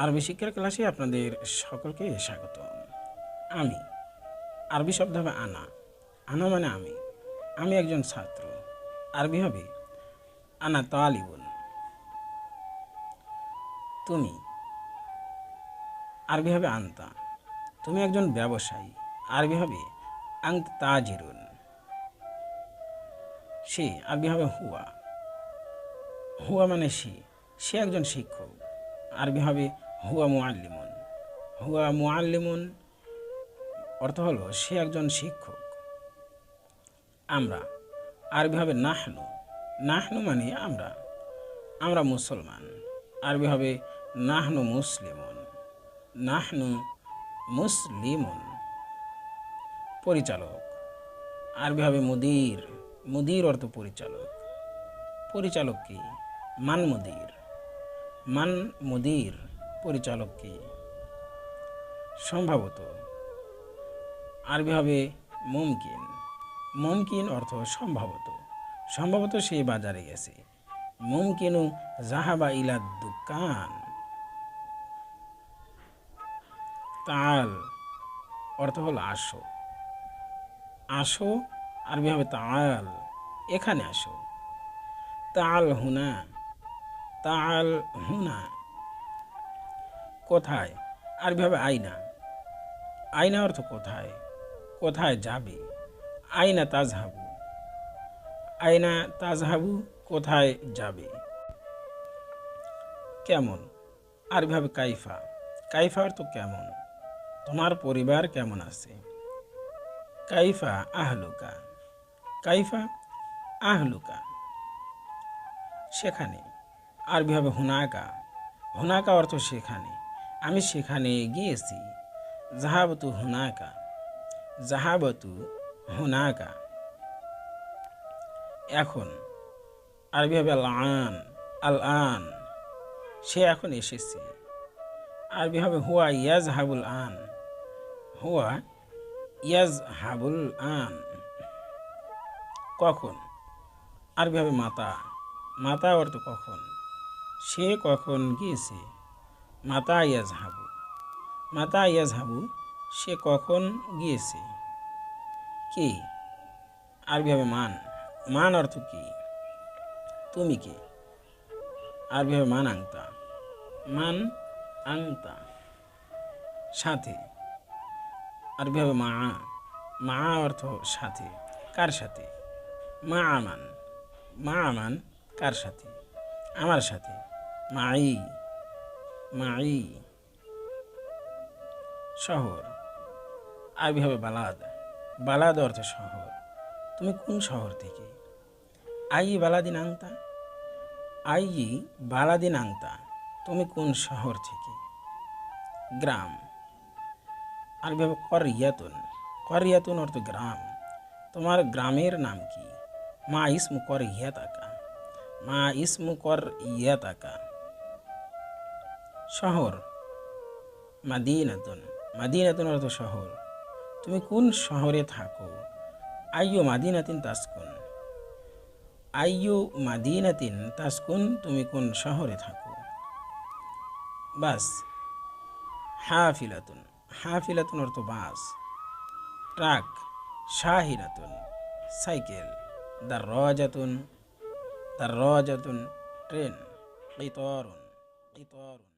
আরবি শিক্ষার ক্লাসে আপনাদের সকলকে স্বাগত। আমি আরবি শব্দ হবে আনা। আনা মানে আমি। আমি একজন ছাত্র। আরবি হবে আনা তালিবুন। তুমি। আরবি হবে আন্তা। তুমি একজন ব্যবসায়ী। আরবি হবে আন্ত তাজিরুন। সে, আরবি হবে হুয়া। হুয়া মানে সে। সে একজন শিক্ষক। আরবি হবে হুয়া মুআল্লিমুন। হুয়া মুআল্লিমুন অর্থ হলো সে একজন শিক্ষক। আমরা আরবি হবে নাহনু। নাহনু মানে আমরা। আমরা মুসলমান। আরবি হবে নাহনু মুসলিমুন। নাহনু মুসলিমুন। পরিচালক। আরবি হবে মুদির। মুদির অর্থ পরিচালক। পরিচালক কি? মান মুদির। মান মুদির। পরিচালক কি সম্ভবত আরবি হবে মুমকিন। মুমকিন অর্থ সম্ভবত। সম্ভবত সে বাজারে গেছে। মুমকিনু জাহাবা ইলা দোকান। তাল অর্থ হল আসো। আসো, আরবি হবে তাল। এখানে আসো। তাল হুনা। তাল হুনা। কোথায়? আরবি হবে আয়না। আয়না অর্থ কোথায়? কোথায় যাবে? আয়না তাজহাবু। আয়না তাজহাবু কোথায় যাবে? কেমন? আরবি হবে কাইফা। কাইফা অর্থ কেমন? তোমার পরিবার কেমন আছে? কাইফা আহলুকা। কাইফা আহলুকা। সেখানে। আরবি হবে হুনাকা। হুনাকা অর্থ সেখানে। আমি সেখানে গিয়েছি। জাহাবতু হুনাকা জাহাবতু হুনাকা। এখন আরবি হবে আল আন আল আন সে এখন এসেছে। আরবি হবে হুয়া ইয়াজ হাবুল আন, হুয়া ইয়াজ হাবুল আন। কখন? আরবি হবে মাতা মাতা অর্থ কখন? সে কখন গিয়েছে? মাতা ইয়াজ হাবু মাতা ইয়াজ হাবু সে কখন গিয়েছে? কি? আরবি হবে মান। মান অর্থ কি? তুমি কে? আরবি হবে মান আংতা। মান আংতা। সাথে। আরবি হবে মা। মা অর্থ সাথে। কার সাথে? মা আমান। মা আমান কার সাথে? আমার সাথে। মাই। মাই। শহর। আরবি হবে বালাদ। বালাদ অর্থ শহর। তুমি কোন শহর থেকে? আই বালাদিন আংতা আই বালাদিন আংতা তুমি কোন শহর থেকে? গ্রাম। আরবি হবে করিয়াতুন। করিয়াতুন অর্থ গ্রাম। তোমার গ্রামের নাম কি? মা ইসমু কর ইয়াতাকা মা ইসমু কর ইয়াতাকা শহর? মাদিনাতুন। মাদিনাতুন অর্থ শহর। তুমি কোন শহরে থাকো? আইয়ু মাদিনাতিন তাসকুন। আইয়ু মাদিনাতিন তাসকুন, তুমি কোন শহরে থাকো? বাস। হাফিলাতুন। হাফিলাতুন অর্থ বাস। ট্রাক। শাহিরাতুন সাইকেল। দাররাজাতুন দাররাজাতুন ট্রেন। কিতরুন কিতরুন